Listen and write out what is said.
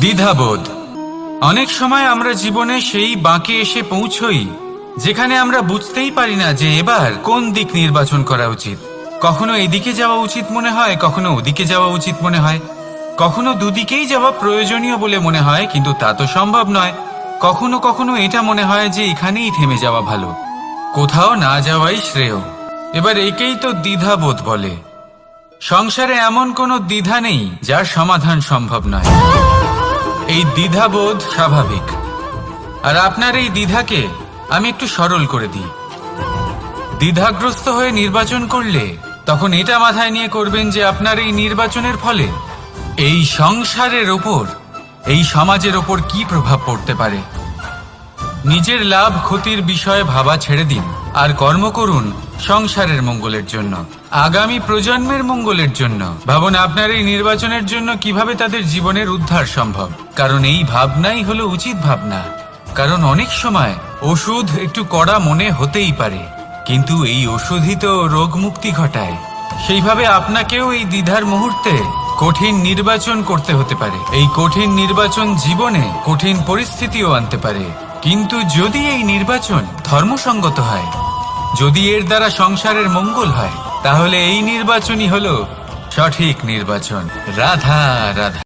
দ্বিধাবোধ। অনেক সময় আমরা জীবনে সেই বাঁকে এসে পৌঁছই, যেখানে আমরা বুঝতেই পারি না যে এবার কোন দিক নির্বাচন করা উচিত। কখনো এদিকে যাওয়া উচিত মনে হয়, কখনো ওদিকে যাওয়া উচিত মনে হয়। কখনো দুদিকেই যাওয়া প্রয়োজনীয় বলে মনে হয়, কিন্তু তা তো সম্ভব নয়। কখনো কখনো এটা মনে হয় যে এখানেই থেমে যাওয়া ভালো। কোথাও না যাওয়াই শ্রেয়। এবার একেই তো দ্বিধাবোধ বলে। সংসারে এমন কোনো দ্বিধা নেই, যার সমাধান সম্ভব নয়। এই দ্বিধাবোধ স্বাভাবিক। আর আপনার এই দ্বিধাকে আমি একটু সরল করে দিই। দ্বিধাগ্রস্ত হয়ে নির্বাচন করলে তখন এটা মাথায় নিয়ে করবেন যে আপনার এই নির্বাচনের ফলে এই সংসারের ওপর, এই সমাজের ওপর কি প্রভাব পড়তে পারে? নিজের লাভ ক্ষতির বিষয়ে ভাবা ছেড়ে দিন। আর কর্ম করুন সংসারের মঙ্গলের জন্য, আগামী প্রজন্মের মঙ্গলের জন্য। ভাবুন, আপনার এই নির্বাচনের জন্য কীভাবে তাদের জীবনের উদ্ধার সম্ভব? কারণ এই ভাবনাই হলো উচিত ভাবনা। কারণ অনেক সময় ওষুধ একটু কড়া মনে হতেই পারে, কিন্তু এই ওষুধই তো রোগ মুক্তি ঘটায়। সেইভাবে আপনাকেও এই দ্বিধার মুহূর্তে কঠিন নির্বাচন করতে হতে পারে। এই কঠিন নির্বাচন জীবনে কঠিন পরিস্থিতিও আনতে পারে। কিন্তু যদি এই নির্বাচন ধর্মসঙ্গত হয় যদি এর দ্বারা সংসারের মঙ্গল হয় তাহলে এই নির্বাচনই হলো সঠিক নির্বাচন। রাধা রাধা।